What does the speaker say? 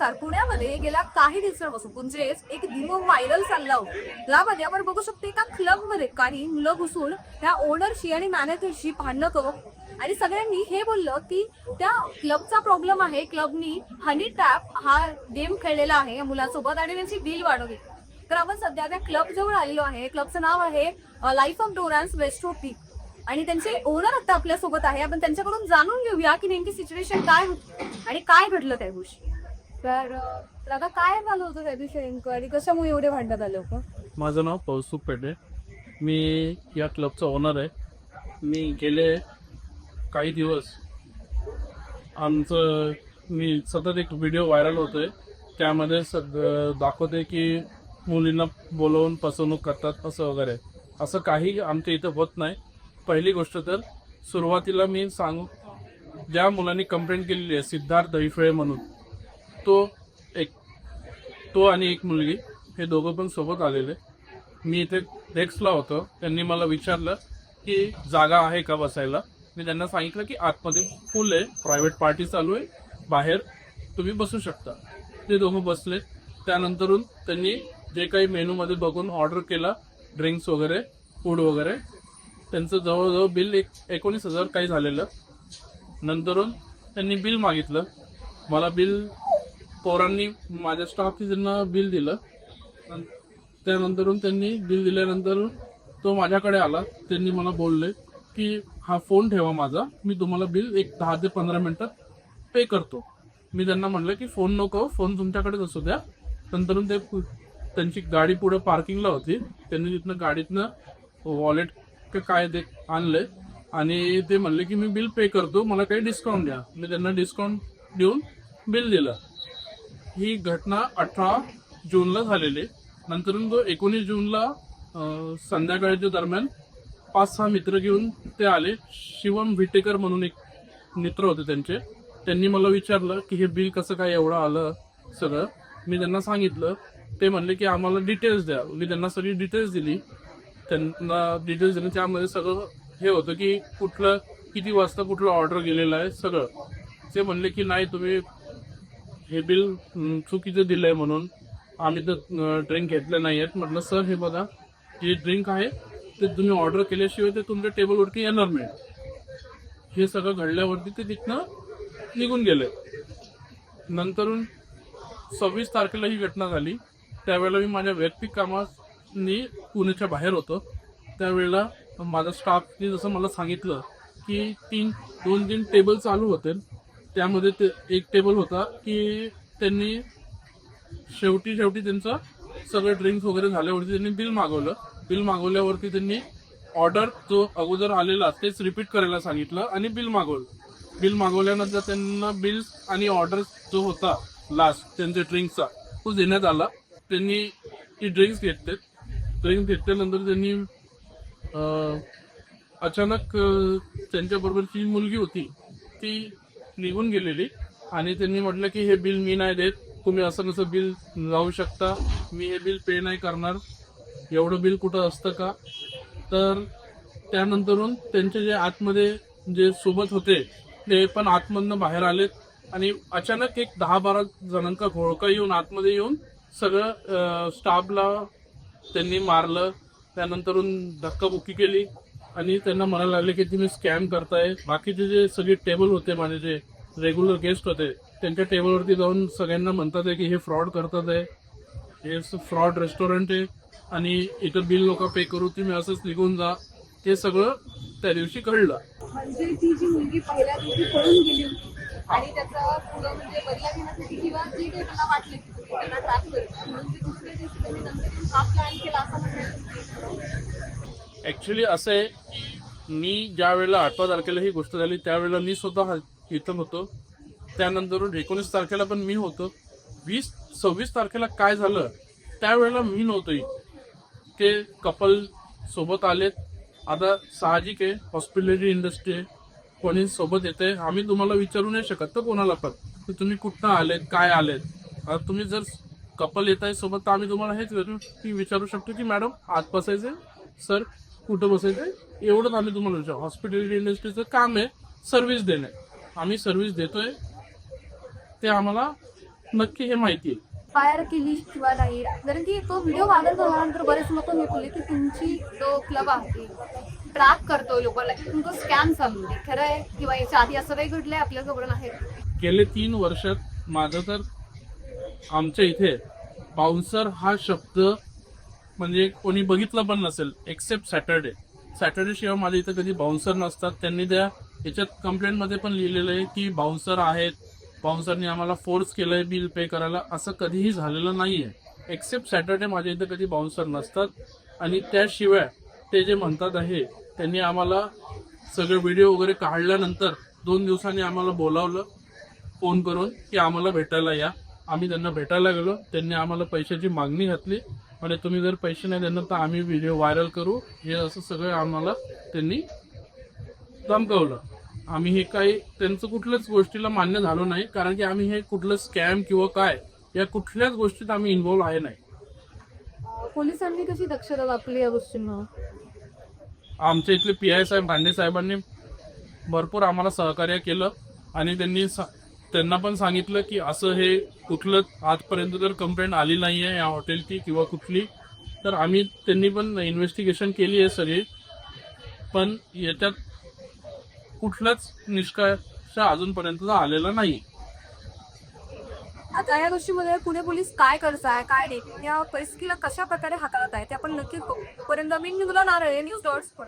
नमस्कार पुण्यामध्ये गेल्या काही दिवसांपासून म्हणजेच एक दिवस व्हायरल चालला होता. त्यामध्ये आपण बघू शकतो एका क्लबमध्ये काही मुलं घुसून त्या ओनरशी आणि मॅनेजरशी भांडणं करत आणि सगळ्यांनी हे बोललं की त्या क्लबचा प्रॉब्लेम आहे. क्लबनी हनी टॅप हा गेम खेळलेला आहे या मुलासोबत आणि त्यांची बिल वाढवली. तर आपण सध्या त्या क्लब जवळ आलेलो आहे. क्लबचं नाव आहे लाईफ ऑफ डोरान्स वेस्ट्रो आणि त्यांचे ओनर आता आपल्यासोबत आहे. आपण त्यांच्याकडून जाणून घेऊया की नेमकी सिच्युएशन काय होती आणि काय घडलं त्या गोष्टी तर दादा काय झालं होतं त्या दिवशी इन्क्वायरी कशामुळे एवढे भांडण्यात आले लोक माझं नाव कौस्तुभ पेटे मी या क्लबचा ओनर आहे. मी गेले काही दिवस. आमचं मी सतत एक व्हिडिओ व्हायरल होतोय. त्यामध्ये सग दाखवते की मुलींना बोलवून फसवणूक करतात असं वगैरे. असं काही आमच्या इथं होत नाही. पहिली गोष्ट तर सुरुवातीला मी सांगू ज्या मुलांनी कंप्लेंट केलेली आहे सिद्धार्थ दहिफळे म्हणून तो एक तो आणि एक मुलगी हे दोघं पण सोबत आलेले. मी इथे डेस्कला होतो. त्यांनी मला विचारलं की जागा आहे का बसायला? मी त्यांना सांगितलं की आतमध्ये फुल आहे. प्रायव्हेट पार्टी चालू आहे. बाहेर तुम्ही बसू शकता. ते दोघं बसले. त्यानंतरून त्यांनी जे काही मेनूमध्ये बघून ऑर्डर केला ड्रिंक्स वगैरे फूड वगैरे त्यांचं जवळजवळ बिल एक एकोणीस हजार काही झालेलं. नंतरून त्यांनी बिल मागितलं. मला बिल पोरांनी माझ्या स्टाफने त्यांना बिल दिलं. नं- त्यानंतरून त्यांनी बिल दिल्यानंतर तो माझ्याकडे आला. त्यांनी मला बोलले की हा फोन ठेवा माझा. मी तुम्हाला बिल एक दहा ते पंधरा मिनिटात पे करतो. मी त्यांना म्हणलं की फोन नको. फोन तुमच्याकडेच असू द्या. नंतर ते त्यांची गाडी पुढे पार्किंगला होती. त्यांनी तिथनं गाडीतनं वॉलेट का काय ते आणले. आणि ते म्हणले की मी बिल पे करतो. मला काही डिस्काउंट द्या. मी त्यांना डिस्काउंट देऊन बिल दिलं. ही घटना अठरा जूनला झालेली नंतर तो एकोणीस जूनला संध्याकाळच्या दरम्यान पाच सहा मित्र घेऊन ते आले. शिवम विटेकर म्हणून एक मित्र होते त्यांचे. त्यांनी मला विचारलं की हे बिल कसं काय एवढं आलं सगळं? मी त्यांना सांगितलं. ते म्हणले की आम्हाला डिटेल्स द्या. मी त्यांना सगळी डिटेल्स दिली. त्यांना डिटेल्स दिले. त्यामध्ये सगळं हे होतं की कुठलं किती वाजता कुठलं ऑर्डर गेलेलं आहे सगळं. ते म्हणले की नाही तुम्ही हे बिल चुकीचं चुकीचं दिलंय म्हणून. आम्ही तर ड्रिंक घेतलं नाही आहेत म्हटलं सर हे बघा जे ड्रिंक आहे ते तुम्ही ऑर्डर केल्याशिवाय ते तुमच्या टेबलवरती येणार नाही. हे सगळं घडल्यावरती ते तिथनं निघून गेले. नंतरून सव्वीस तारखेला ही घटना झाली. त्यावेळेला मी माझ्या वैयक्तिक कामानी पुण्याच्या बाहेर होतो. त्यावेळेला माझा स्टाफने जसं मला सांगितलं की तीन दोन तीन टेबल चालू होते त्यामध्ये ते एक टेबल होता की त्यांनी शेवटी शेवटी त्यांचं सगळं ड्रिंक्स वगैरे झाल्यावरती त्यांनी बिल मागवलं. बिल मागवल्यावरती त्यांनी ऑर्डर जो अगोदर आलेला तेच रिपीट करायला सांगितलं आणि बिल मागवलं. बिल मागवल्यानंतर त्यांना बिल्स आणि ऑर्डर जो होता लास्ट त्यांच्या ड्रिंक्सचा तो देण्यात आला. त्यांनी ती ड्रिंक्स घेतले ड्रिंक्स घेतल्यानंतर त्यांनी अचानक त्यांच्याबरोबरची त्यांच्याबरोबर जी मुलगी होती ती निघून गेलेली. आणि त्यांनी म्हटलं की हे बिल मी नाही देत. तुम्ही असं नसं बिल जाऊ शकता. मी हे बिल पे नाही करणार. एवढं बिल कुठं असतं का? तर त्यानंतरून त्यांचे जे आतमध्ये जे सोबत होते ते पण आतमधनं बाहेर आलेत. आणि अचानक एक दहा बारा जणांचा घोळका येऊन आतमध्ये येऊन सगळं स्टाफला त्यांनी मारलं. त्यानंतरून धक्काबुक्की केली. आणि त्यांना म्हणायला लागले की तुम्ही स्कॅम करताय. बाकीचे जे सगळे टेबल होते माझे जे रेग्युलर गेस्ट होते त्यांच्या टेबलवरती जाऊन सगळ्यांना म्हणतात आहे की हे फ्रॉड करतात आहे. हे फ्रॉड रेस्टॉरंट आहे आणि इथं बिल लोक पे करू तुम्ही असंच निघून जा. ते सगळं त्या दिवशी कळलं म्हणजे ती जी मुलगी पहिल्या दिवशी पळून गेली होती आणि त्याचा पुढं म्हणजे बदला घेण्यासाठी किंवा जे काही की तुम्ही त्यांना ट्रॅप म्हणून ते दुसऱ्या दिवशी त्यांनी नंतर प्लॅन केला असं ॲक्च्युली असं आहे मी ज्या वेळेला आठव्या तारखेला ही गोष्ट झाली त्यावेळेला मी स्वतः इथं होतो. त्यानंतर एकोणीस तारखेला पण मी होतो. वीस सव्वीस तारखेला काय झालं त्यावेळेला मी नव्हतो इथं. ते कपल सोबत आलेत. आता साहजिक आहे हॉस्पिटॅलिटी इंडस्ट्री आहे. कोणी सोबत येते आम्ही तुम्हाला विचारू नाही शकत तर कोणाला पण की तुम्ही कुठनं आलेत काय आलेत. आता तुम्ही जर कपल येत आहे सोबत तर आम्ही तुम्हाला हेच विचारू की विचारू शकतो की मॅडम आत बसायचं सर कुठं बसायचं एवढंच आम्ही तुम्हाला विचारू. हॉस्पिटॅलिटी इंडस्ट्रीचं काम आहे सर्व्हिस देणे. आम्ही सर्व्हिस देतोय. ते आम्हाला नक्की हे माहिती आहे. फायर केली किंवा नाही कारण की तो व्हिडिओ व्हायरल झाल्यानंतर बरेच लोक बोलले की तुमची जो क्लब आहे ट्रॅक करतोय लोकांना तुमचं स्कॅम चालू आहे. खरं आहे किंवा याच्या आधी असं काही घडलंय आपल्या जवळ आहे? गेले तीन वर्षात माझं तर आमच्या इथे बाउन्सर हा शब्द म्हणजे कोणी बघितलं पण नसेल एक्सेप्ट सॅटर्डे सॅटर्डे शिवाय माझ्या इथं कधी बाउन्सर नसतात. त्यांनी त्या याच्यात कंप्लेंटमध्ये पण लिहिलेलं आहे की बाउन्सर आहेत. बाउन्सरनी आम्हाला फोर्स केलं आहे बिल पे करायला. असं कधीही झालेलं नाही आहे एक्सेप्ट सॅटर्डे माझ्या इथं कधी बाउन्सर नसतात. आणि त्याशिवाय ते जे म्हणतात आहे त्यांनी आम्हाला सगळे व्हिडिओ वगैरे काढल्यानंतर दोन दिवसांनी आम्हाला बोलावलं फोन करून की आम्हाला भेटायला या. आम्ही त्यांना भेटायला गेलो. त्यांनी आम्हाला पैशाची मागणी घातली. म्हणजे तुम्ही जर पैसे नाही देणार तर आम्ही व्हिडिओ व्हायरल करू. हे असं सगळं आम्हाला त्यांनी धमकवलं. आम्ही हे काही त्यांचं कुठल्याच गोष्टीला मान्य झालो नाही कारण की आम्ही हे कुठलं स्कॅम किंवा काय या कुठल्याच गोष्टीत आम्ही इन्व्हॉल्व आहे नाही. पोलिसांनी कशी दक्षता दाखवली या गोष्टींना? आमच्या इथले पी आय साहेब भांडे साहेबांनी भरपूर आम्हाला सहकार्य केलं आणि त्यांनी सा- त्यांना पण सांगितलं की असं हे कुठलं आजपर्यंत तर कंप्लेंट आली नाही आहे या हॉटेलची किंवा कुठली. तर आम्ही त्यांनी पण इन्व्हेस्टिगेशन केली आहे सगळी. पण याच्यात कुठलाच निष्कर्ष अजूनपर्यंत आलेला नाही. आता या गोष्टीमध्ये पुणे पोलीस काय करताय काय नाही या परिस्थितीला कशा प्रकारे हाताळत आहे ते आपण नक्की पर्यंत मी निघलो नारळ न्यूज डॉट्स पण